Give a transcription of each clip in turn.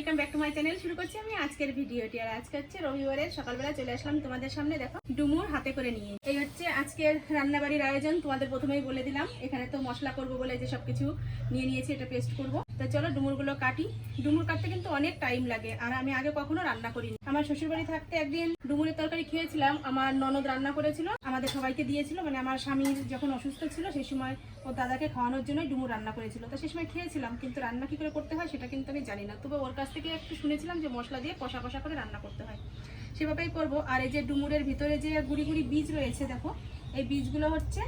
Welcome back to my channel. শুরু করছি আমি আজকের ভিডিওটি। আর আজকে হচ্ছে রবিবারের সকালবেলা চলে আসলাম তোমাদের সামনে। দেখো, ডুমুর হাতে করে নিয়ে। এই হচ্ছে আজকের রান্নাবাড়ির আয়োজন। তোমাদের প্রথমেই বলে দিলাম, এখানে তো মশলা করব বলে যে সবকিছু নিয়ে নিয়েছি, এটা পেস্ট করব। তো চলো ডুমুরগুলো কাটি। ডুমুর কাটতে কিন্তু অনেক টাইম লাগে, আর আমি আগে কখনো রান্না করিনি। আমার শ্বশুরবাড়ি থাকতে একদিন ডুমুরের তরকারি খেয়েছিলাম, আমার ননদ রান্না করেছিল, আমাদের সবাইকে দিয়েছিল মানে আমার স্বামীর যখন অসুস্থ ছিল সেই সময় ওর দাদাকে খাওয়ানোর জন্যই ডুমুর রান্না করেছিল। তো সেই সময় খেয়েছিলাম, কিন্তু রান্না কি করে করতে হয় সেটা কিন্তু আমি জানি না। তবে ওর কাছ থেকে একটু শুনেছিলাম যে মশলা দিয়ে কষা কষা করে রান্না করতে হয়। সেভাবেই করব। আর এই যে ডুমুরের ভিতরে যে গুড়ি গুড়ি বীজ রয়েছে, দেখো, এই বীজগুলো হচ্ছে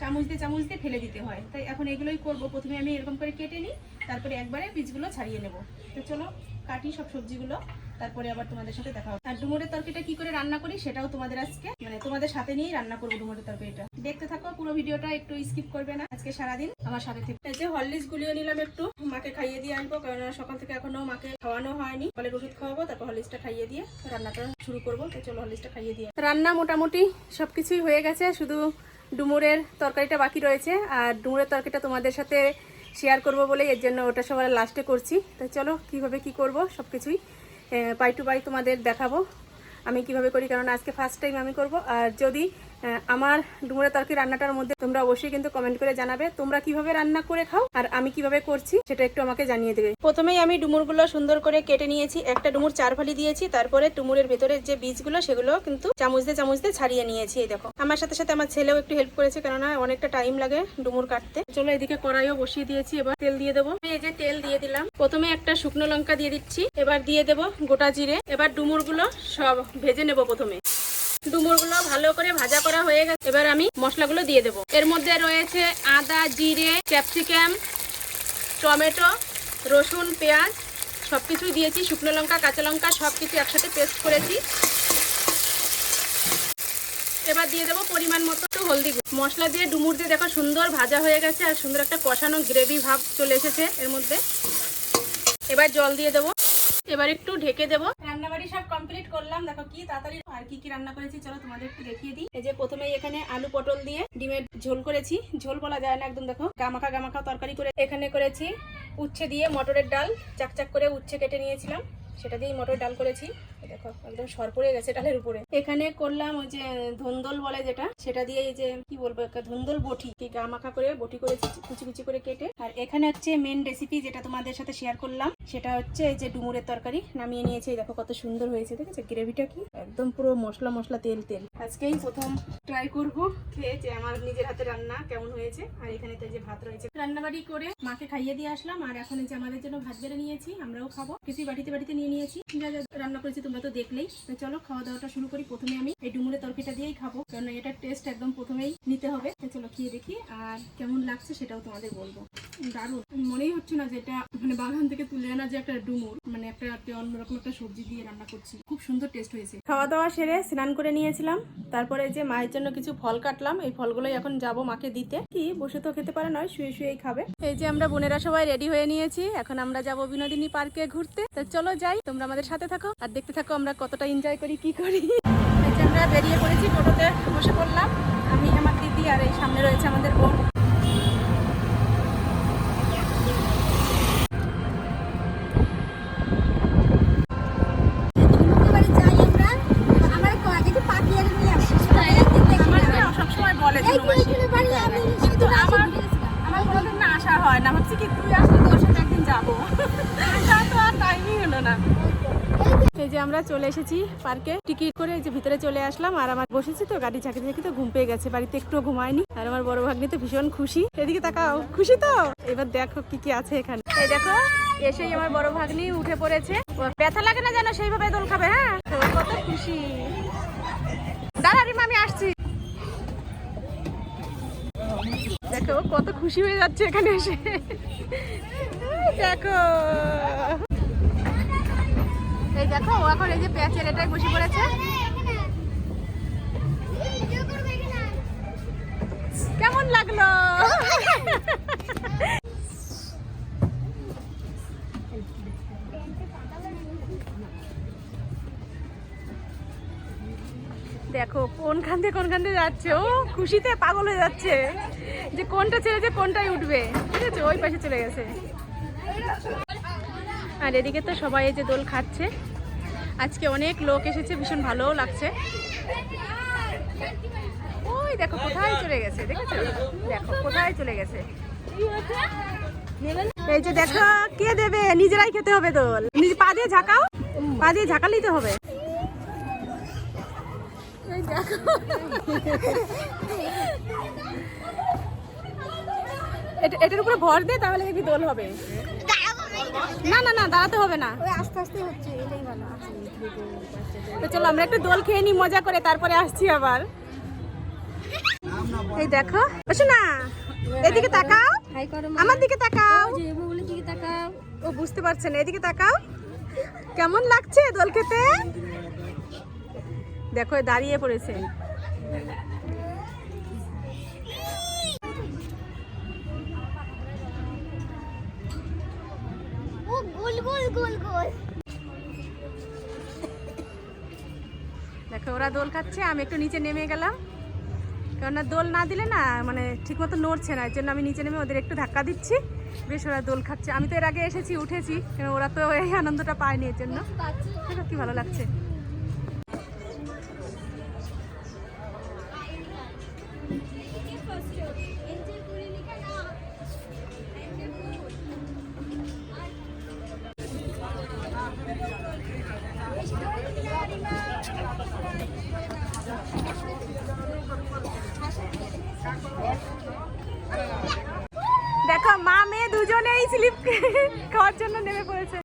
চামচ দিয়ে চামচ দিয়ে ফেলে দিতে হয়। তাই এখন এগুলোই করব। প্রথমে আমি এরকম করে কেটে নিই, তারপরে একবারে বীজগুলো ছাড়িয়ে নেব। তো চলো, কাটি সব সবজিগুলো, তারপরে আবার তোমাদের সাথে দেখা হবে। আর ডুমুরের তরকারিটা কি করে রান্না করি সেটাও তোমাদের আজকে মানে তোমাদের সাথে নিয়েই রান্না করব ডুমুরের তরকারিটা। দেখতে থাকো, পুরো ভিডিওটা একটু স্কিপ করবে না। আজকে সারাদিন আমার সাথে থেকে। যে হরলিক্স গুলিয়ে নিলাম একটু, মাকে খাইয়ে দিয়ে আসব কারণ সকাল থেকে এখনও মাকে খাওয়ানো হয়নি। ফলের ওষুধ খাওয়াবো, তারপর হরলিক্সটা খাইয়ে দিয়ে রান্নাটা শুরু করব। চলো হরলিক্সটা খাইয়ে দিয়ে রান্না মোটামুটি সবকিছুই হয়ে গেছে, শুধু ডুমুরের তরকারিটা বাকি রয়েছে, আর ডুমুরের তরকারিটা তোমাদের সাথে শেয়ার করব বলে এর জন্য ওটা সবার লাস্টে করছি। তো চলো, কীভাবে কি করব সব কিছুই পাই টু পাই তোমাদের দেখাবো। আমি কীভাবে করি, কারণ আজকে ফার্স্ট টাইম আমি করব, আর যদি আমার ডুমুরের তরকারি রান্নাটার মধ্যে তোমরা অবশ্যই কিন্তু কমেন্ট করে জানাবে তোমরা কীভাবে রান্না করে খাও আর আমি কীভাবে করছি সেটা একটু আমাকে জানিয়ে দেবে। প্রথমেই আমি ডুমুরগুলো সুন্দর করে কেটে নিয়েছি, একটা ডুমুর চার ফালি দিয়েছি, তারপরে ডুমুরের ভেতরের যে বীজগুলো সেগুলো কিন্তু চামচ দিয়ে চামচ দিয়ে ছাড়িয়ে নিয়েছি, এই দেখো। আমার সাথে সাথে আমার ছেলেও একটু হেল্প করেছে, কেননা অনেকটা টাইম লাগে ডুমুর কাটতে। চলো এদিকে কড়াইও বসিয়ে দিয়েছি, এবার তেল দিয়ে দেবো। এই যে তেল দিয়ে দিলাম, প্রথমে একটা শুকনো লঙ্কা দিয়ে দিচ্ছি, এবার দিয়ে দেবো গোটা জিরে। এবার ডুমুরগুলো সব ভেজে নেব প্রথমে। ডুমুরগুলো ভালো করে ভাজা করা হয়ে গেছে। এবার আমি মশলাগুলো দিয়ে দেবো। এর মধ্যে রয়েছে আদা, জিরে, ক্যাপসিকাম, টমেটো, রসুন, পেঁয়াজ সব কিছুই দিয়েছি। শুকনো লঙ্কা, কাঁচা লঙ্কা সব কিছু একসাথে পেস্ট করেছি। এবার দিয়ে দেবো পরিমাণ মতো হলদি মশলা দিয়ে ডুমুর দিয়ে দেখো সুন্দর ভাজা হয়ে গেছে আর সুন্দর একটা কষানো গ্রেভি ভাব চলে এসেছে এর মধ্যে। এবার জল দিয়ে দেবো এবার একটু ঢেকে দেবো। রান্নাবাড়ি সব কমপ্লিট করলাম। দেখো কি তাড়াতাড়ি আর কি কি রান্না করেছি, চলো তোমাদের একটু দেখিয়ে দিই। এই যে প্রথমেই এখানে আলু পটল দিয়ে ডিমের ঝোল করেছি। ঝোল বলা যায় না একদম, দেখো। গামাখা গামাখা তরকারি করে এখানে করেছি উচ্ছে দিয়ে মটরের ডাল। চাকচাক করে উচ্ছে কেটে নিয়েছিলাম। সেটা দিয়েই মটর ডাল করেছি। দেখো, একদম সর পড়ে গেছে ডালের উপরে। এখানে করলাম ওই যে ধুন্দল বলে যেটা, সেটা দিয়ে এই যে, কি বলব, একটা ধুন্দল বটি। গা মাখা করে বটি করে কুচি কুচি করে কেটে। আর এখানে হচ্ছে মেন রেসিপি যেটা তোমাদের সাথে শেয়ার করলাম, সেটা হচ্ছে এই যে ডুমুরের তরকারি। নামিয়ে নিয়েছি দেখো কত সুন্দর হয়েছে ঠিক আছে গ্রেভিটা কি? একদম পুরো মশলা মশলা, তেল তেল। আজকেই প্রথম ট্রাই করব। খেয়ে যে আমার নিজের হাতে রান্না কেমন হয়েছে, আর এখানে তো যে ভাত রয়েছে। রান্নাবাড়ি করে মাকে খাইয়ে দিয়ে আসলাম, আর এখন যে আমাদের জন্য ভাত বেড়ে নিয়েছি, আমরাও খাব। কিছুই বাড়িতে বাড়িতে নিয়ে নিয়েছি। যা যা রান্না করেছি তোমরা তো দেখলেই। তো চলো, খাওয়া দাওয়াটা শুরু করি। প্রথমে আমি এই ডুমুরের তরকারিটা দিয়েই খাব কারণ এটার টেস্ট একদম প্রথমেই নিতে হবে। তো চলো, খেয়ে দেখি, আর কেমন লাগছে সেটাও তোমাদের বলব। দারুণ। মনেই হচ্ছে না যে এটা মানে বাগান থেকে তুলে আনা যে একটা ডুমুর মানে একটা অন্যরকম একটা সবজি দিয়ে রান্না করছি। খুব সুন্দর টেস্ট হয়েছে। খাওয়া দাওয়া সেরে স্নান করে নিয়েছিলাম। তারপরে যে মায়ের জন্য কিছু ফল কাটলাম, এই ফলগুলোই এখন যাব মাকে দিতে। কি, বসে তো খেতে পারে নয়, শুয়ে শুয়েই খাবে। এই যে আমরা বোনেরা সবাই রেডি হয়ে নিয়েছি, এখন আমরা যাব বিনোদিনী পার্কে ঘুরতে। তো চলো যাই, তোমরা আমাদের সাথে থাকো, আর দেখতে থাকো আমরা কতটা এনজয় করি, কি করি। আমরা বেরিয়ে পড়েছি টোটোতে, বসে পড়লাম। আমি, আমার দিদি আর এই সামনে রয়েছে আমাদের বোন। কিন্তু আমার আমার কোনোদিন না আসা হয় না। ভাবছি কি তুই আসলে তোর সাথে একদিন যাব। তা তো আর টাইমই হলো না। এই যে আমরা চলে এসেছি পার্কে। টিকিট করে এই যে ভিতরে চলে আসলাম। আর আমার বসেছি তো গাড়ি চাকরি চাকরি তো ঘুম পেয়ে গেছে। বাড়িতে একটু ঘুমায়নি। আর আমার বড় ভাগ্নি তো ভীষণ খুশি। এদিকে তাকাও খুশি তো? এবার দেখো কি কি আছে এখানে। এই দেখো এসেই আমার বড় ভাগ্নি উঠে পড়েছে। ব্যথা লাগে না যেন সেইভাবে দোল খাবে হ্যাঁ? কত খুশি। দাঁড়া রিমা আমি আসছি। দেখো, কত খুশি হয়ে যাচ্ছে এখানে এসে। দেখো। এই দেখো, ও এখন এই যে প্যাচের এটাই খুশি পড়েছে। কেমন লাগল? দেখো কোনখান থেকে কোনখান থেকে যাচ্ছে? ও, খুশিতে পাগল হয়ে যাচ্ছে। যে কোনটা ছেড়ে যে কোনটাই উঠবে। ঠিক আছে, ওই পাশে চলে গেছে। আর এদিকে তো সবাই যে দোল খাচ্ছে। আজকে অনেক লোক এসেছে, ভীষণ ভালোও লাগছে। ওই দেখো, কোথায় চলে গেছে, দেখেছ? দেখো, কোথায় চলে গেছে। এই যে দেখো, কে দেবে? নিজেরাই খেতে হবে দোল। নিজে পা দিয়ে ঝাঁকাও, পা দিয়ে ঝাঁকালেই তো হবে। এটার উপরে ভর দে তাহলে দেখবি দোল হবে। না না না দাঁড়াতে হবে না। আস্তে আস্তে হচ্ছে এটাই ভালো তো চলো আমরা একটু দোল খেয়ে নিই মজা করে তারপরে আসছি আবার। এই দেখো বসো না এদিকে তাকাও। হাই করো আমার দিকে তাকাও। দিকে তাকাও। ও বুঝতে পারছে না এদিকে তাকাও। কেমন লাগছে দোল খেতে? দেখো এ দাঁড়িয়ে পড়েছে। দেখো ওরা দোল খাচ্ছে আমি একটু নিচে নেমে গেলাম। কেননা দোল না দিলে না মানে ঠিকমতো নড়ছে না এর জন্য আমি নিচে নেমে ওদের একটু ধাক্কা দিচ্ছি। বেশ ওরা দোল খাচ্ছে। আমি তো এর আগে এসেছি উঠেছি কেন ওরা তো এই আনন্দটা পায়নি এর জন্য। কি ভালো লাগছে। দুজনেই স্লিপ খাওয়ার জন্য নেমে পড়েছে।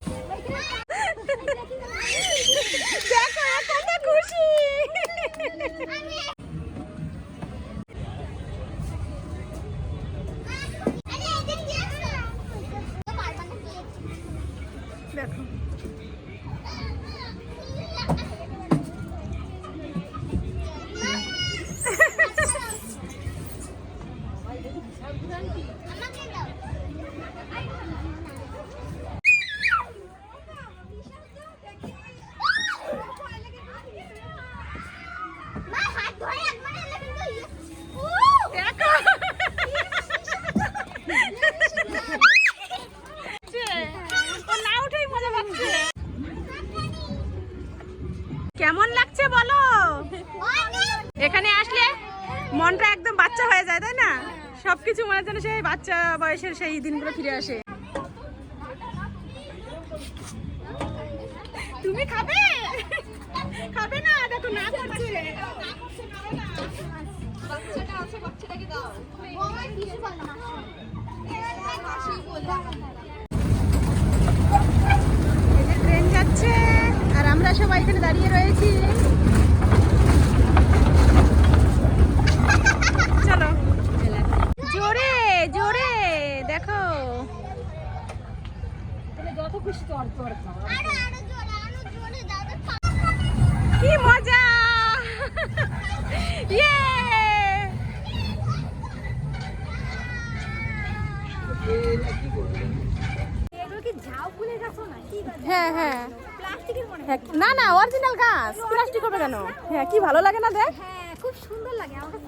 দেখো এ কত খুশি দেখো দেখো ও না উঠেই মজা পাচ্ছে কেমন লাগছে বলো এখানে আসলে মনটা একদম বাচ্চা হয়ে যায় তাই না সবকিছু মনে যেন সেই বাচ্চা বয়সের সেই দিনগুলো ফিরে আসে। তুমি খাবে? খাবে না? দেখো না করছে। ট্রেন যাচ্ছে আর আমরা সবাই এখানে দাঁড়িয়ে রয়েছি চলো জোরে জোরে দেখো। কি মজা! ইয়ে! এগুলো কি ঝাউ ফুলের গাছ না? হ্যাঁ হ্যাঁ। প্লাস্টিকের মনে হয়। না না অরিজিনাল গাছ। প্লাস্টিক হবে কেন? হ্যাঁ কি ভালো লাগে না দেখ। হ্যাঁ খুব সুন্দর লাগে। আমার কাছে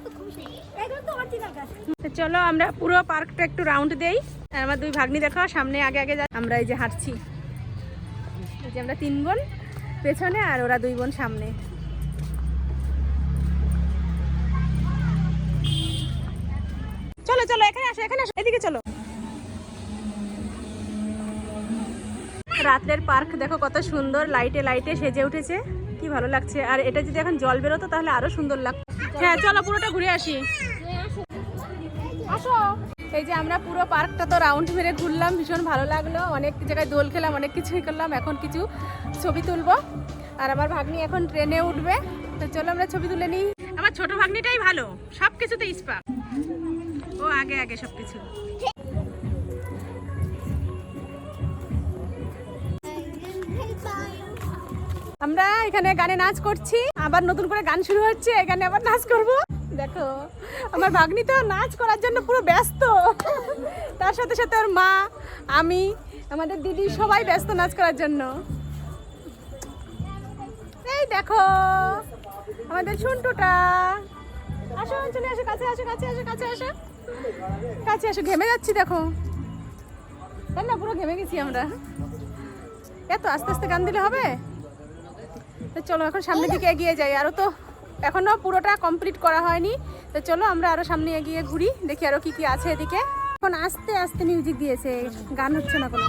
চলো আমরা পুরো পার্কটা একটু রাউন্ড দেই। আমার দুই ভাগ্নি দেখো, সামনে আগে আগে আমরা এই যে হাঁটছি। এই যে আমরা তিন বোন, পেছনে আর ওরা দুই বোন সামনে। চলো চলো, এখানে আসো এখানে আসো, এদিকে চলো। রাতের পার্ক দেখো কত সুন্দর, লাইটে লাইটে সেজে উঠেছে। কি ভালো লাগছে। আর এটা যদি এখন জল বেরোতো তাহলে আরও সুন্দর লাগতো। হ্যাঁ চলো পুরোটা ঘুরে আসি। আসো। এই যে আমরা পুরো পার্কটা তো রাউন্ড মেরে ঘুরলাম ভীষণ ভালো লাগল। অনেক জায়গায় দোল খেলাম অনেক কিছুই করলাম এখন কিছু ছবি তুলবো। আর আমার ভাগ্নি এখন ট্রেনে উঠবে। তো চলো আমরা ছবি তুলে নিই। আমার ছোট ভাগ্নিটাই ভালো সব কিছুতে ইস্পা। ও আগে আগে সব কিছু আমরা এখানে গানে নাচ করছি, আবার নতুন করে গান শুরু হচ্ছে, এখানে আবার নাচ করব। দেখো, আমার ভাগ্নি তো নাচ করার জন্য পুরো ব্যস্ত। তার সাথে সাথে ওর মা, আমি, আমাদের দিদি সবাই ব্যস্ত নাচ করার জন্য। এই দেখো, আমাদের ছুন্টুটা আসো চলে আসো, কাছে আসো কাছে আসো কাছে আসো। কাছে আসো, ঘেমে যাচ্ছি, দেখো। তাই না, পুরো ঘেমে গেছি আমরা। এত আস্তে আস্তে গান দিলে হবে? তো চলো এখন সামনের দিকে এগিয়ে যাই। আরও তো এখনও পুরোটা কমপ্লিট করা হয়নি। তো চলো আমরা আরও সামনে এগিয়ে ঘুরি, দেখি আরও কি কি আছে এদিকে। এখন আস্তে আস্তে মিউজিক দিয়েছে, গান হচ্ছে না কোনো।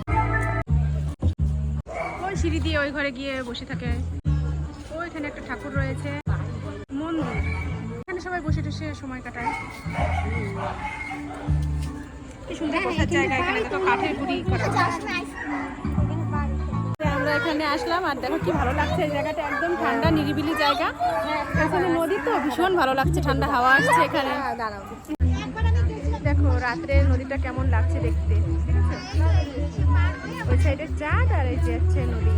ওই সিঁড়ি দিয়ে ওই ঘরে গিয়ে বসে থাকে। ওইখানে একটা ঠাকুর রয়েছে, মন্দির। এখানে সবাই বসে টসে সময় কাটায়। কি সুন্দর জায়গা কাঠের গুড়ি করা। আমরা এখানে আসলাম আর দেখো কি ভালো লাগছে, এই জায়গাটা একদম ঠান্ডা, নিরিবিলি জায়গা। এখানে নদী তো, ভীষণ ভালো লাগছে, ঠান্ডা হাওয়া আসছে এখানে। দেখো, রাত্রে নদীটা কেমন লাগছে দেখতে ওই সাইডে চাঁদ আর এই যে নদী।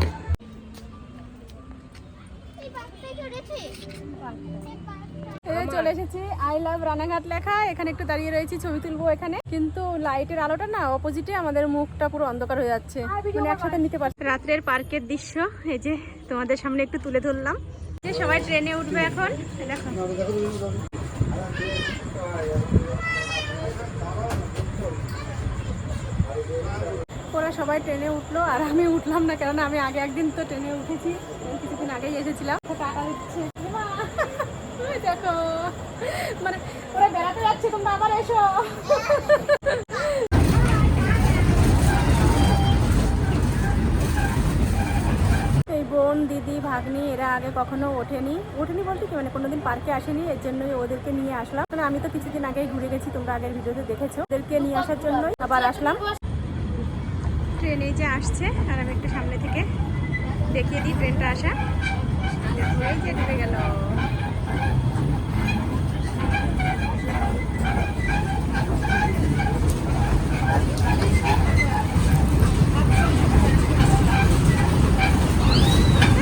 চলে এসেছি আই লাভ রানাঘাট লেখা। এখানে একটু দাঁড়িয়ে রয়েছি ছবি তুলবো এখানে। কিন্তু লাইটের আলোটা না অপোজিটে আমাদের মুখটা পুরো অন্ধকার হয়ে যাচ্ছে। মানে একসাথে নিতে পারছি রাত্রের পার্কের দৃশ্য এই যে তোমাদের সামনে একটু তুলে ধরলাম। যে সবাই ট্রেনে উঠবে এখন দেখো। ওরা সবাই ট্রেনে উঠল আর আমি উঠলাম না কেননা আমি আগে একদিন তো ট্রেনে উঠেছি। কিছুদিন আগেই এসেছিলাম। টাকা দিচ্ছে। দেখো। মানে ওরা বেড়াতে যাচ্ছে তোমরা আবার এসো। বোন দিদি ভাগ্নি এরা আগে কখনো ওঠেনি। ওঠেনি বলতে কি মানে কোনোদিন পার্কে আসেনি এর জন্যই ওদেরকে নিয়ে আসলাম। মানে আমি তো কিছুদিন আগেই ঘুরে গেছি তোমরা আগের ভিডিওতে দেখেছ। ওদেরকে নিয়ে আসার জন্যই আবার আসলাম। ট্রেনে যে আসছে আর আমি একটু সামনে থেকে দেখিয়ে দিই ট্রেনটা আসা। দেখো, যে ঢুকে গেল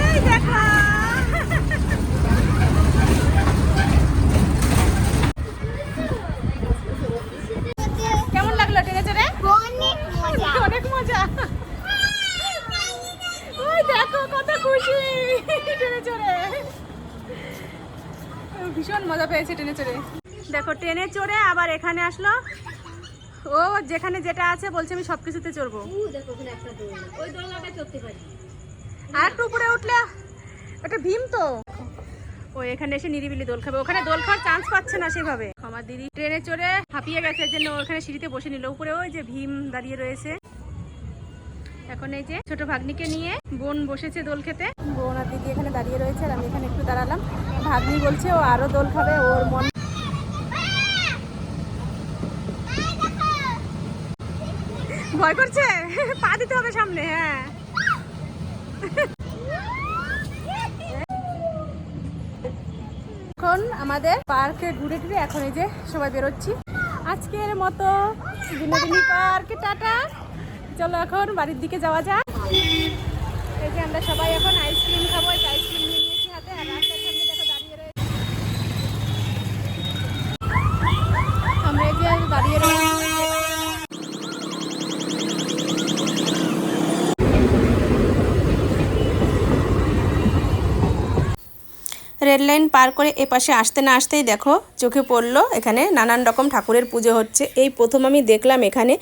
এই দেখো কেমন লাগল ট্রেনে চড়ে অনেক মজা ওই দেখো কত খুশি ট্রেনে চড়ে ও ভীষণ মজা পেয়েছে ট্রেনে চড়ে দেখো ট্রেনে আবার এখানে আসলো। ও যেখানে যেটা আছে বলছে আমি সব কিছুতে চড়বো আর একটু উপরে উঠলে একটা ভীম তো। ও এখানে এসে নিরিবিলি দোল খাবে। ওখানে দোল খাওয়ার চান্স পাচ্ছে না সেভাবে। আমার দিদি ট্রেনে চড়ে হাঁপিয়ে গেছে জন্য ওখানে সিঁড়িতে বসে নিল। উপরে ওই যে ভীম দাঁড়িয়ে রয়েছে। এখন এই যে ছোট ভাগ্নিকে নিয়ে বোন বসেছে দোল খেতে। বোন আর দিদি এখানে দাঁড়িয়ে রয়েছে আর আমি এখানে একটু দাঁড়ালাম। ভাগ্নি বলছে ও আরও দোল খাবে ওর মন ভয় করছে? পা দিতে হবে সামনে হ্যাঁ। এখন আমাদের পার্কে ঘুরে ঘুরে এখন এই যে সবাই বেরোচ্ছি। আজকের মতো বিনোদিনী পার্কে, টাটা। চলো এখন বাড়ির দিকে যাওয়া যাক। এই যে আমরা সবাই এখন আইসক্রিম খাব আইসক্রিম নিয়ে নিয়েছি হাতে, আর সামনে দেখো দাঁড়িয়ে আমরা এই দাঁড়িয়ে রয়েছি। রেল লাইন পার করে এপাশে আসতে না আসতেই দেখো চোখে পড়ল এখানে নানান রকম ঠাকুরের পুজো হচ্ছে। এই প্রথম আমি দেখলাম এখানে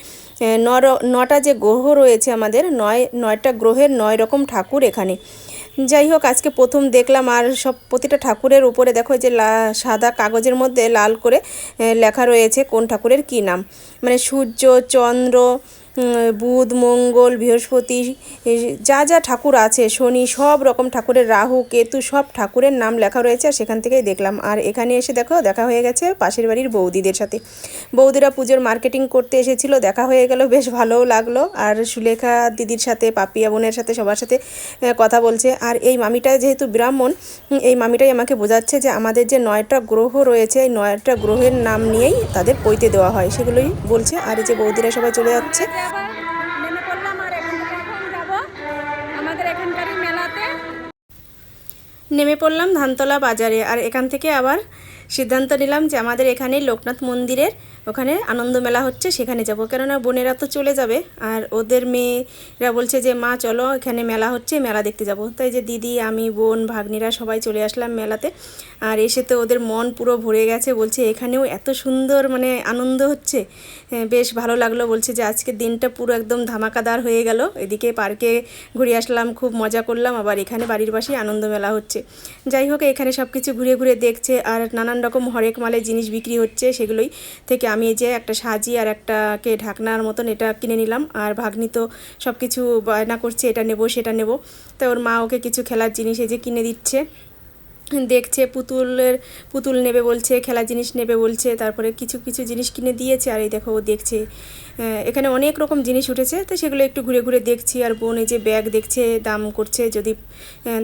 নর, নটা যে গ্রহ রয়েছে আমাদের, নয়, নয়টা গ্রহের নয় রকম ঠাকুর এখানে। যাই হোক, আজকে প্রথম দেখলাম আর সব প্রতিটা ঠাকুরের উপরে দেখো যে সাদা কাগজের মধ্যে লাল করে লেখা রয়েছে কোন ঠাকুরের কী নাম। মানে সূর্য, চন্দ্র বুধ, মঙ্গল, বৃহস্পতি যা যা ঠাকুর আছে, শনি, সব রকম ঠাকুরের, রাহু, কেতু, সব ঠাকুরের নাম লেখা রয়েছে, আর সেখান থেকেই দেখলাম। আর এখানে এসে দেখো, দেখা হয়ে গেছে পাশের বাড়ির বৌদিদের সাথে। বৌদিরা পুজোর মার্কেটিং করতে এসেছিল, দেখা হয়ে গেল, বেশ ভালোও লাগল। আর সুলেখা দিদির সাথে, পাপিয়া বোনের সাথে, সবার সাথে কথা বলছে। আর এই মামিটা যেহেতু ব্রাহ্মণ, এই মামিটাই আমাকে বোঝাচ্ছে যে আমাদের যে নয়টা গ্রহ রয়েছে, এই নয়টা গ্রহের নাম নিয়েই তাদের পৈতে দেওয়া হয়, সেগুলোই বলছে। আর এই যে বৌদিরা সবাই চলে যাচ্ছে নেমে পড়লাম আর এখান আমাদের এখানকারই মেলাতে। নেমে পড়লাম ধানতলা বাজারে আর এখান থেকে আবার সিদ্ধান্ত নিলাম যে আমাদের এখানে লোকনাথ মন্দিরের ওখানে আনন্দ মেলা হচ্ছে সেখানে যাব। কেননা বোনেরা তো চলে যাবে আর ওদের মেয়েরা বলছে যে মা চলো এখানে মেলা হচ্ছে মেলা দেখতে যাব। তাই যে দিদি আমি বোন ভাগ্নিরা সবাই চলে আসলাম মেলাতে। আর এসে তো ওদের মন পুরো ভরে গেছে বলছে এখানেও এত সুন্দর মানে আনন্দ হচ্ছে। হ্যাঁ, বেশ ভালো লাগল বলছে যে আজকের দিনটা পুরো একদম ধামাকাদার হয়ে গেল। এদিকে পার্কে ঘুরে আসলাম খুব মজা করলাম আবার এখানে বাড়ির পাশেই আনন্দ মেলা হচ্ছে। যাই হোক এখানে সব কিছু ঘুরে ঘুরে দেখছে আর নানান রকম হরেক মালের জিনিস বিক্রি হচ্ছে সেগুলোই থেকে আমি এই যে একটা সাজি আর একটাকে ঢাকনার মতন এটা কিনে নিলাম আর ভাগ্নি তো সব কিছু বায়না করছে, এটা নেব, সেটা নেব। তো ওর মা ওকে কিছু খেলার জিনিস এই যে কিনে দিচ্ছে। দেখছে পুতুলের, পুতুল নেবে বলছে খেলা জিনিস নেবে বলছে, তারপরে কিছু কিছু জিনিস কিনে দিয়েছে আর এই দেখো ও দেখছে। এখানে অনেক রকম জিনিস উঠেছে তো সেগুলো একটু ঘুরে ঘুরে দেখছি আর বোন যে ব্যাগ দেখছে দাম করছে যদি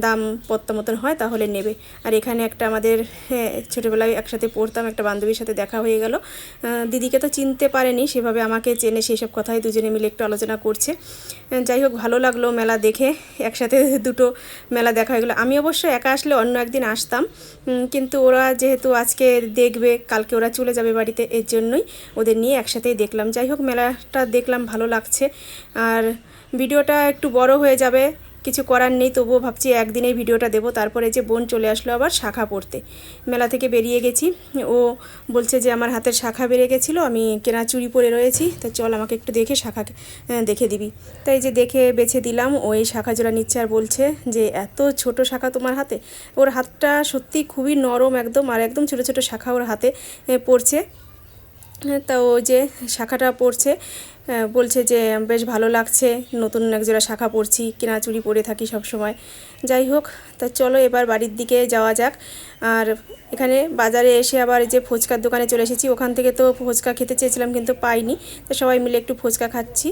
দাম পত্তা মতন হয় তাহলে নেবে। আর এখানে একটা আমাদের হ্যাঁ, ছোটোবেলায় একসাথে পড়তাম একটা বান্ধবীর সাথে দেখা হয়ে গেল। দিদিকে তো চিনতে পারেনি সেভাবে আমাকে চেনে সেই সব কথাই দুজনে মিলে একটু আলোচনা করছে। যাই হোক ভালো লাগল মেলা দেখে একসাথে দুটো মেলা দেখা হয়ে গেলো। আমি অবশ্য একা আসলে অন্য একদিন আসতাম কিন্তু ওরা যেহেতু আজকে দেখবে কালকে ওরা চলে যাবে বাড়িতে এর জন্যই ওদের নিয়ে একসাথেই দেখলাম। যাই হোক মেলাটা দেখলাম, ভালো লাগছে। আর ভিডিওটা একটু বড় হয়ে যাবে, কিছু করার নেই, তবুও ভাবছি একদিনেই ভিডিওটা দেবো। তারপরে যে বোন চলে আসলো আবার শাখা পড়তে। মেলা থেকে বেরিয়ে গেছি। ও বলছে যে, আমার হাতের শাখা বেড়ে গেছিল, আমি কেনা চুরি পরে রয়েছি, তা চল আমাকে একটু দেখে শাখা দেখে দিবি। তাই যে দেখে বেছে দিলাম, ও এই শাখা জোড়া নিচ্ছে আর বলছে যে, এত ছোট শাখা তোমার হাতে? ওর হাতটা সত্যি খুবই নরম একদম, আর একদম ছোট ছোট শাখা ওর হাতে পড়ছে। তা যে শাখাটা পড়ছে বলছে যে, বেশ ভালো লাগছে, নতুন একজোড়া শাখা পরছি কেনা চুড়ি পরে থাকি সব সময়। যাই হোক, তা চলো এবার বাড়ির দিকে যাওয়া যাক। আর এখানে বাজারে এসে আবার যে ফুচকার দোকানে চলে এসেছি, ওখান থেকে তো ফুচকা খেতে চেয়েছিলাম কিন্তু পাইনি, তো সবাই মিলে একটু ফুচকা খাচ্ছি।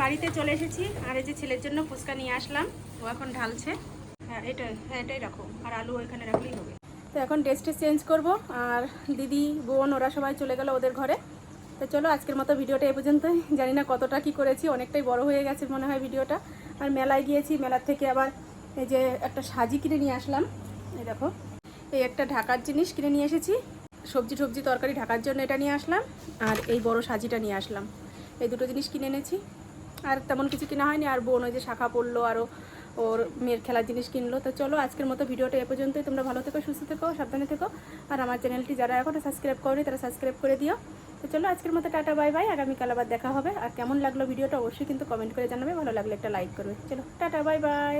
বাড়িতে চলে এসেছি, আর এই যে ছেলের জন্য ফুচকা নিয়ে আসলাম, ও এখন ঢালছে। হ্যাঁ এটা হ্যাঁ এটাই রাখো। আর আলু হবে। তো এখন ড্রেসটা চেঞ্জ করব। আর দিদি, বোন, ওরা সবাই চলে গেল ওদের ঘরে। তো চলো, আজকের মতো ভিডিওটা এ পর্যন্তই। জানি না কতটা কি করেছি, অনেকটাই বড় হয়ে গেছে মনে হয় ভিডিওটা। আর মেলায় গিয়েছি, মেলার থেকে আবার এই যে একটা সাজি কিনে নিয়ে আসলাম। এই দেখো, এই একটা ঢাকার জিনিস কিনে নিয়ে এসেছি। সবজি টবজি তরকারি ঢাকার জন্য এটা নিয়ে আসলাম। আর এই বড় সাজিটা নিয়ে আসলাম। এই দুটো জিনিস কিনে এনেছি। আর তেমন কিছু কিনা হয়নি। আর বোন ওই যে শাখা পড়ল আরও ওর মেয়ের খেলার জিনিস কিনলো। তো চলো আজকের মতো ভিডিওটা এ পর্যন্তই। তোমরা ভালো থেকো, সুস্থ থেকো, সাবধানে থেকো। আর আমার চ্যানেলটি যারা এখনও সাবস্ক্রাইব করেনি, তারা সাবস্ক্রাইব করে দিও। তো চলো আজকের মতো টাটা, বাই বাই। আগামীকাল আবার দেখা হবে। আর কেমন লাগল ভিডিওটা অবশ্যই কিন্তু কমেন্ট করে জানাবে। ভালো লাগলে একটা লাইক করবে। চলো, টাটা, বাই বাই।